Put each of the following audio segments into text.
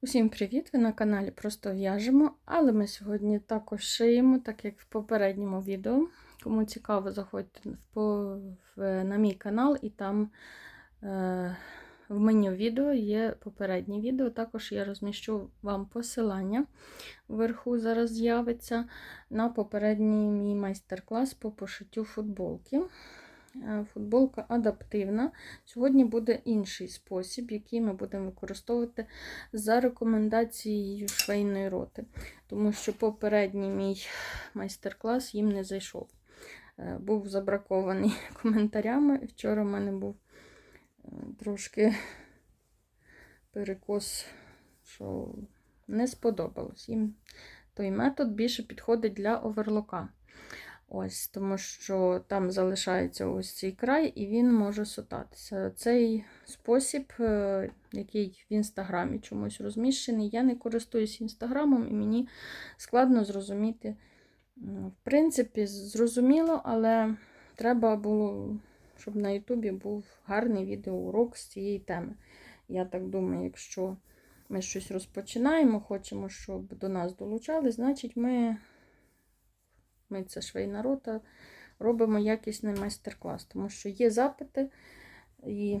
Усім привіт! Ви на каналі Просто в'яжемо, але ми сьогодні також шиємо, так як в попередньому відео. Кому цікаво, заходьте на мій канал, і там е, в меню відео є попереднє відео. Також я розміщу вам посилання вверху зараз з'явиться на попередній мій майстер-клас по пошиттю футболки. Е, Футболка адаптивна. Сьогодні буде інший спосіб, який ми будемо використовувати за рекомендацією швейної роти, тому що попередній мій майстер-клас їм не зайшов. Е, Був забракований коментарями. Вчора в мене був е, трошки перекос, що не сподобалось. Їм той метод більше підходить для оверлока. Ось, Тому що там залишається ось цей край, і він може сотатися. Цей спосіб, е, який в інстаграмі чомусь розміщений, я не користуюсь інстаграмом, і мені складно зрозуміти. В принципі, зрозуміло, але треба було, щоб на Ютубі був гарний відеоурок з цієї теми. Я так думаю, якщо ми щось розпочинаємо, хочемо, щоб до нас долучали, значить ми ми це швейна рота, робимо якісний майстер-клас, тому що є запити, і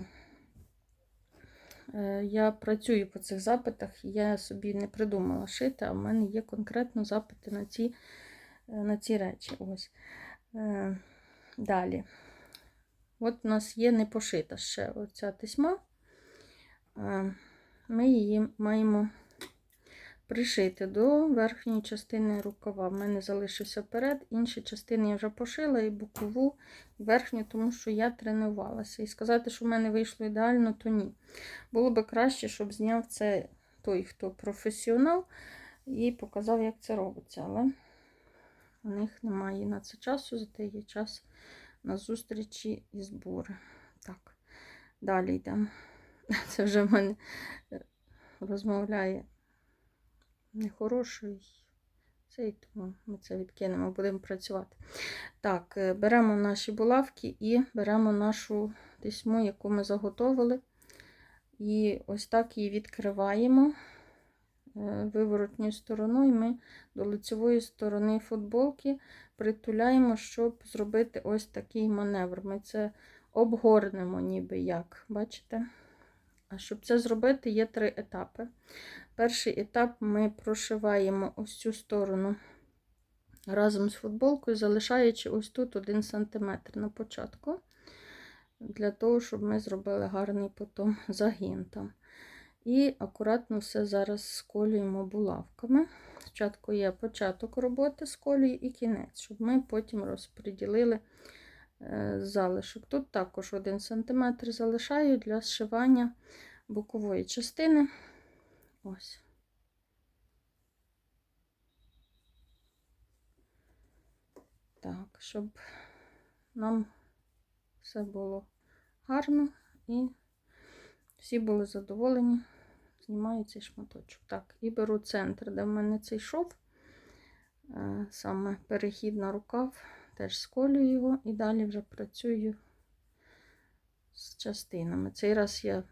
е, я працюю по цих запитах, я собі не придумала шити, а в мене є конкретно запити на ці, е, на ці речі. Ось. Е, Далі. От у нас є непошита ще оця тисьма. Ми її маємо пришити до верхньої частини рукава. В мене залишився вперед, інші частини я вже пошила, і бокову, і верхню, тому що я тренувалася. І сказати, що в мене вийшло ідеально, то ні. Було би краще, щоб зняв це той, хто професіонал, і показав, як це робиться. Але у них немає на це часу, зате є час на зустрічі і збори. Так, далі йдемо. Це вже в мене е, розмовляє нехороший. Цей, тому ми це відкинемо, будемо працювати. Так, е, беремо наші булавки і беремо нашу тисьму, яку ми заготовили. І ось так її відкриваємо е, виворотньою стороною. Ми до лицевої сторони футболки притуляємо, щоб зробити ось такий маневр. Ми це обгорнемо, ніби як, бачите? А щоб це зробити, є три етапи. Перший етап ми прошиваємо ось цю сторону разом з футболкою, залишаючи ось тут 1 см на початку, для того, щоб ми зробили гарний потім загін там. І акуратно все зараз сколюємо булавками. Спочатку є початок роботи з колії і кінець, щоб ми потім розподілили е, залишок. Тут також 1 см залишаю для зшивання бокової частини. Ось. Так, щоб нам все було гарно і всі були задоволені, знімаю цей шматочок. Так, і беру центр, де в мене цей шов, е, саме перехід на рукав, теж сколюю його і далі вже працюю з частинами. Цей раз я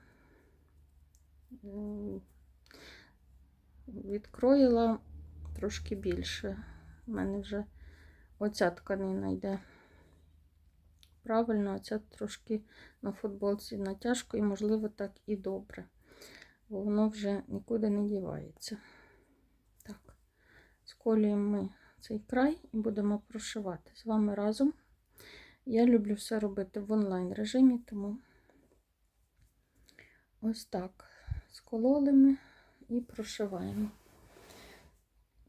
відкроїла трошки більше. У мене вже оця тканина йде правильно, оця трошки на футболці натяжко, і, можливо, так і добре, бо воно вже нікуди не дівається. Так, сколюємо ми цей край і будемо прошивати з вами разом. Я люблю все робити в онлайн режимі, тому ось так скололи ми і прошиваємо.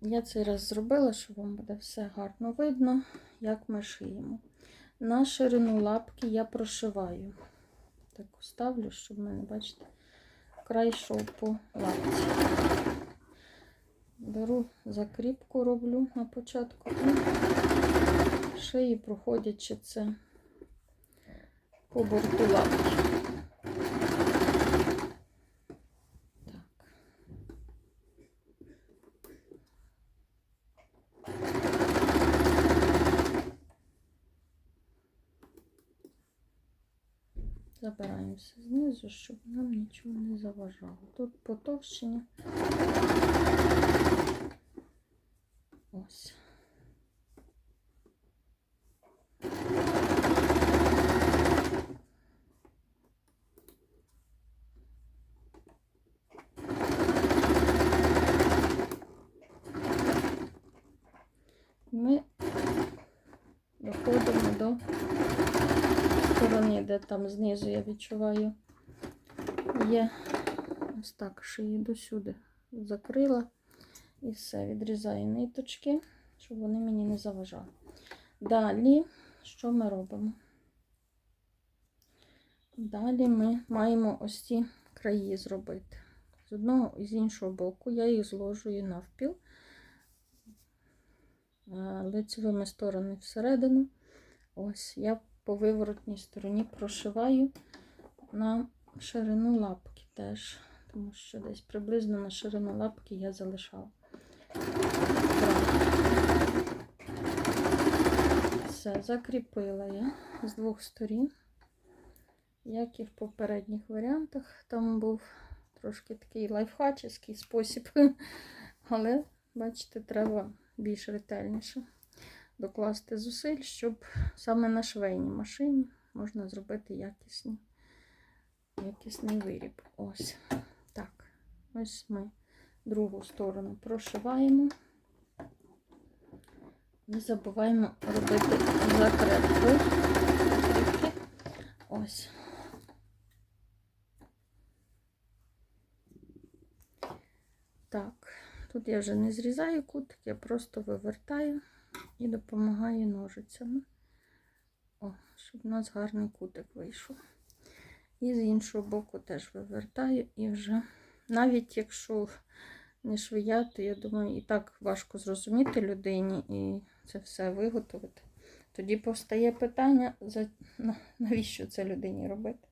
Я цей раз зробила, що вам буде все гарно видно, як ми шиємо. На ширину лапки я прошиваю. Так ставлю, щоб мене, бачите, край йшов по лапці. Беру закріпку, роблю на початку шиї, проходячи це по борту лапки. Забираємо все знизу, щоб нам нічого не заважало. Тут потовщення. Ось. Ми доходимо до там знизу я відчуваю. Є ось так шиї до сюди закрила і все, відрізаю ниточки, щоб вони мені не заважали. Далі, що ми робимо? Далі ми маємо ось ці краї зробити. З одного і з іншого боку я їх зложую навпіл, е, лицевими сторони всередину. Ось я по виворотній стороні прошиваю на ширину лапки теж, тому що десь приблизно на ширину лапки я залишала. Все, закріпила я з двох сторін, як і в попередніх варіантах. Там був трошки такий лайфхаческий спосіб, але, бачите, треба більш ретельніше докласти зусиль, щоб саме на швейній машині можна зробити якісні, якісний виріб. Ось так. Ось ми другу сторону прошиваємо. Не забуваємо робити закрепку. Ось. Так, тут я вже не зрізаю кутик, я просто вивертаю і допомагаю ножицями. О, щоб у нас гарний кутик вийшов. І з іншого боку теж вивертаю і вже, навіть якщо не швия, то я думаю, і так важко зрозуміти людині і це все виготовити. Тоді повстає питання, навіщо це людині робити.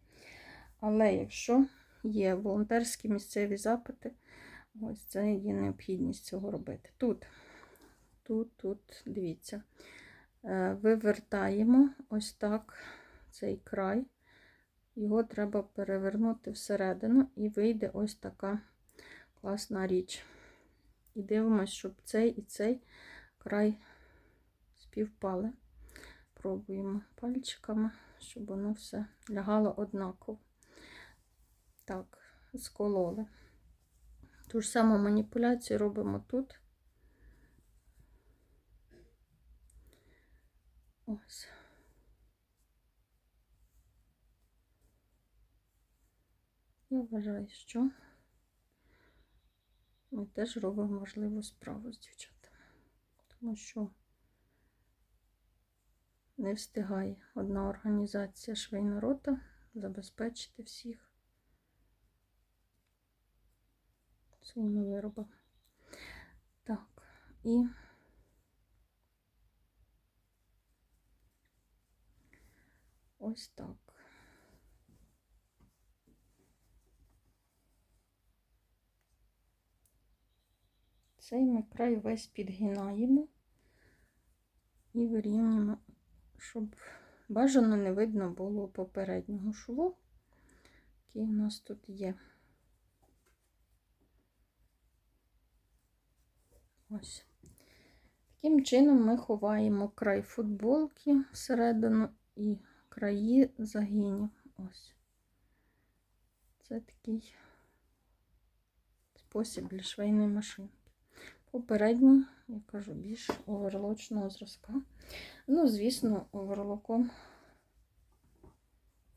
Але якщо є волонтерські місцеві запити, ось це є необхідність цього робити. Тут, тут, тут, дивіться, е, вивертаємо ось так цей край. Його треба перевернути всередину, і вийде ось така класна річ. І дивимося, щоб цей і цей край співпали. Пробуємо пальчиками, щоб воно все лягало однаково. Так, скололи. Ту ж саму маніпуляцію робимо тут. Ось. Я вважаю, що ми теж робимо важливу справу з дівчатами, тому що не встигає одна організація швейна рота забезпечити всіх своїми виробами. Так, і ось так. Цей ми край весь підгинаємо і вирівнюємо, щоб бажано не видно було попереднього шву, який у нас тут є. Ось. Таким чином ми ховаємо край футболки всередину і краї загинів. Ось. Це такий спосіб для швейної машинки. Попередній, я кажу, більш оверлочного зразка. Ну, звісно, оверлоком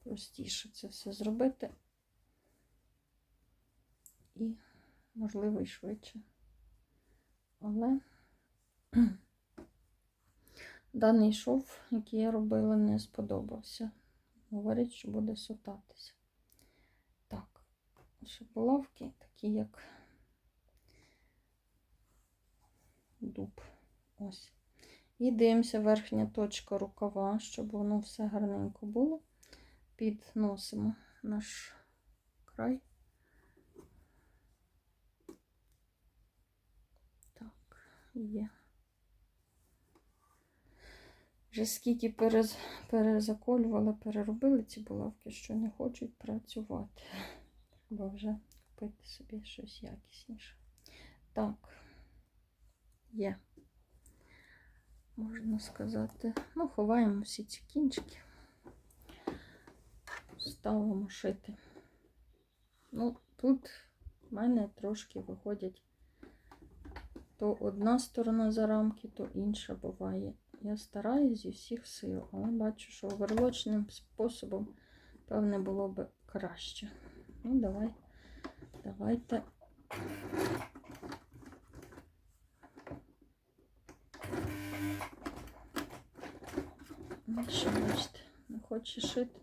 простіше це все зробити і, можливо, і швидше. Але даний шов, який я робила, не сподобався. Говорять, що буде сутатися. Так, шоколавки, такі як дуб. Ось. І дивимося верхня точка рукава, щоб воно все гарненько було. Підносимо наш край. Так, є. Вже скільки перез... перезаколювала, переробили ці булавки, що не хочуть працювати. Треба вже купити собі щось якісніше. Так, є. Можна сказати. Ну, ховаємо всі ці кінчики. Ставимо шити. Ну, тут в мене трошки виходять то одна сторона за рамки, то інша буває. Я стараюсь зі всіх сил, але бачу, що оверлочним способом, певне, було б краще. Ну, давай, давайте. Ну, що, бачите, не хоче шити.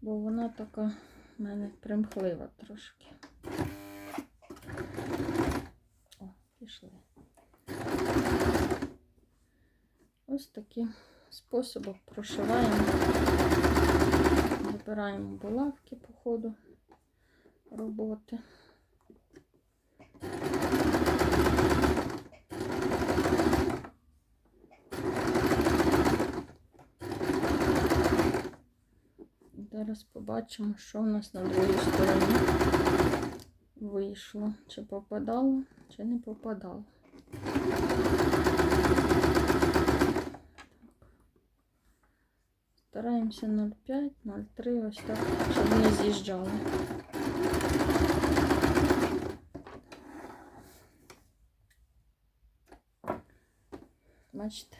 Бо вона така в мене примхлива трошки. О, пішли. Ось таким способом прошиваємо, забираємо булавки по ходу роботи. Зараз побачимо, що в нас на другій стороні вийшло. Чи попадало, чи не попадало. Стараємося 0,5, 0,3, ось так, щоб не з'їжджали. Бачите,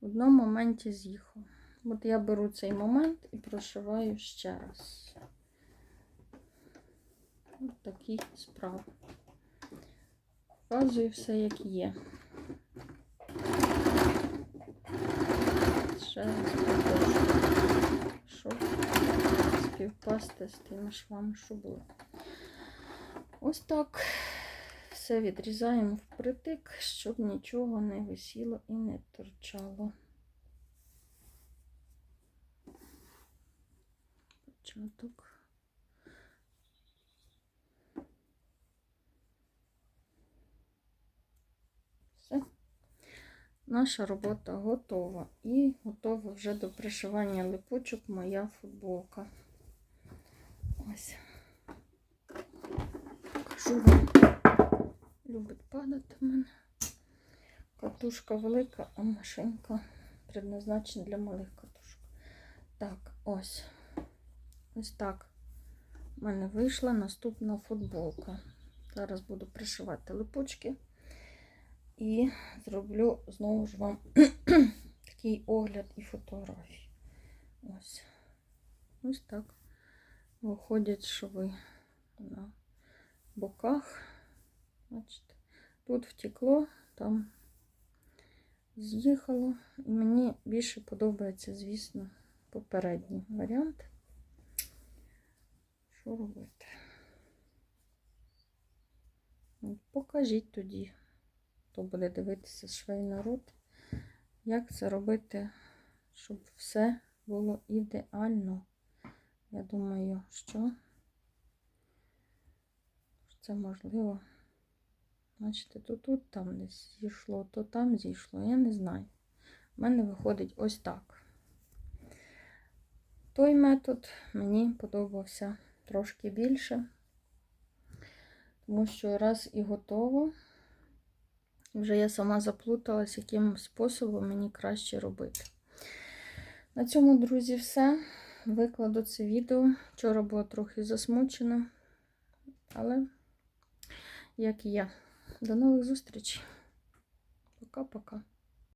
в одному моменті з'їхав. От я беру цей момент і прошиваю ще раз. Ось такі справи. Показую все, як є. Ще щоб співпасти з тими швами, що були. Ось так все відрізаємо впритик, щоб нічого не висіло і не торчало. Початок. Все. Наша робота готова. І готова вже до пришивання липучок моя футболка. Ось. Покажу вам. Любить падати в мене. Катушка велика, а машинка предназначена для малих катушок. Так, ось. Ось так. У мене вийшла наступна футболка. Зараз буду пришивати липучки. І зроблю знову ж вам такий огляд і фотографії. Ось. Ось так. Виходять шви на боках. Бачите, тут втекло, там з'їхало. І мені більше подобається, звісно, попередній варіант. Що робити? Покажіть тоді, хто буде дивитися швейний народ, як це робити, щоб все було ідеально. Я думаю, що це можливо. Бачите, то тут там десь зійшло, то там зійшло. Я не знаю. У мене виходить ось так. Той метод мені подобався трошки більше, тому що раз і готово, вже я сама заплуталась, яким способом мені краще робити. На цьому, друзі, все. Викладу це відео. Вчора була трохи засмучена, але як і я. До нових зустрічей. Пока-пока.